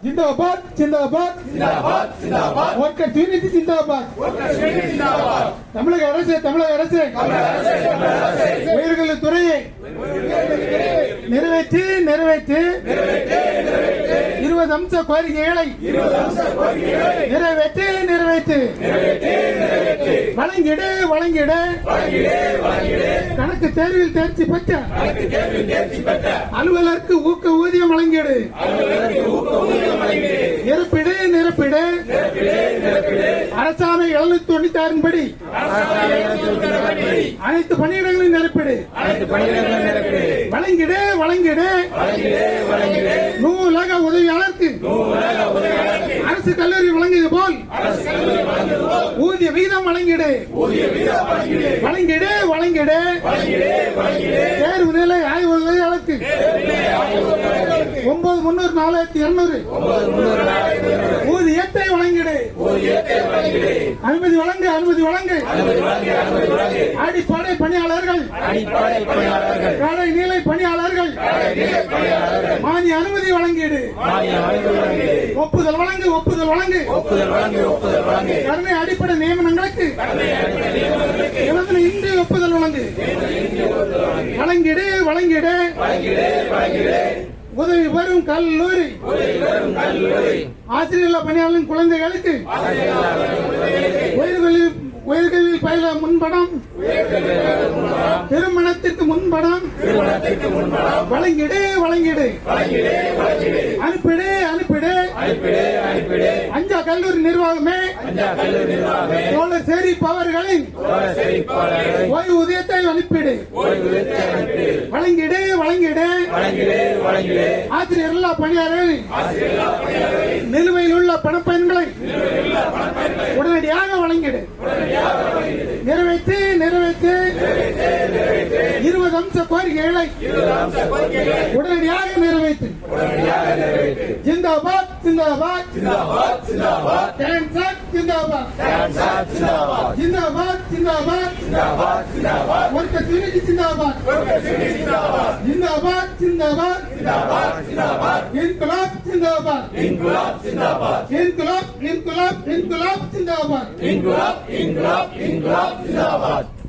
जिंदाबाद जिंदाबाद जिंदाबाद जिंदाबाद ஒர்க்கர் யூனிட்டி ஜிந்தாபாத் ஒர்க்கர் யூனியன் ஜிந்தாபாத் தமிழக அரசு தமிழக அரசு உயிர்கள் துறையை நிறைவேற்றி நிறைவேற்றி இருபது அம்ச கோரிக்கைகளை நிறைவேற்றி நிறைவேற்றி வழங்கிடு வழங்கிடு கணக்கு தேர்வில் தேர்ச்சி பெற்ற அலுவலருக்கு ஊக்க ஊதியம் வழங்கிடு அரசாணை எழுநூத்தி தொண்ணூத்தி ஆறின் படி அனைத்து பணியிடங்களையும் நிரப்பிடு. வழங்கிடு வழங்கிடு. நூலக உதவியாளருக்கு. அரசு கல்லூரி வழங்கியது போல். ஊதிய விகிதம் வழங்கிடு. வழங்கிடு வழங்கிடு தேர்வு நிலை ஆய்வு உதவியாளருக்கு ஒன்பது முன்னூறு நாலாயிரத்தி இருநூறு. ஊதியத்தை வழங்கிடு. அனுமதி வழங்கு அனுமதி வழங்கு. அடிப்படை பணியாளர்கள். கடை நிலை பணியாளர்கள். மானிய அனுமதி வழங்கிடு. ஒப்புதல் வழங்கு ஒப்புதல் வழங்கு. கருணை அடிப்படை நியமனங்களுக்கு. இன்றி ஒப்புதல் வழங்கு. வழங்கிடு வழங்கிடு. உதவி பெறும் கல்லூரி. ஆசிரியர் பணியாளரின் குழந்தைகளுக்கு. உயர்கல்வி உயர்கல்வியில் பயில முன்படம் திருமணத்திற்கு முன்படம் வழங்கிடு வழங்கிடு. அனுப்பிடு அனுப்பிடு. அஞ்சா கல்லூரி நிர்வாகமே. தோழர் சேரிப்பவர்களின் ஓய்வூதியத்தை அனுப்பிடு. வழங்கிடு வழங்கிடு. ஆசிரியர் எல்லா பணியாளர்கள் நிலுவையில் உள்ள பணப்பயன்களை உடனடியாக வழங்கிடு நிறைவேற்றி நிறைவேற்றி. இருபது அம்ச கோரிக்கைகளை உடனடியாக நிறைவேற்றி. ஜிந்தாபாத் ஜிந்தாபாத். ஜிந்தாபாத் ஜிந்தாபாத். ஜிந்தாபாத் ஜிந்தாபாத். यूनिटी जिंदाबाद जिंदाबाद जिंदाबाद जिंदाबाद जिंदाबाद जिंदाबाद इनकलाब जिंदाबाद इनकलाब जिंदाबाद इनकलाब इनकलाब इनकलाब जिंदाबाद इनकलाब इनकलाब इनकलाब जिंदाबाद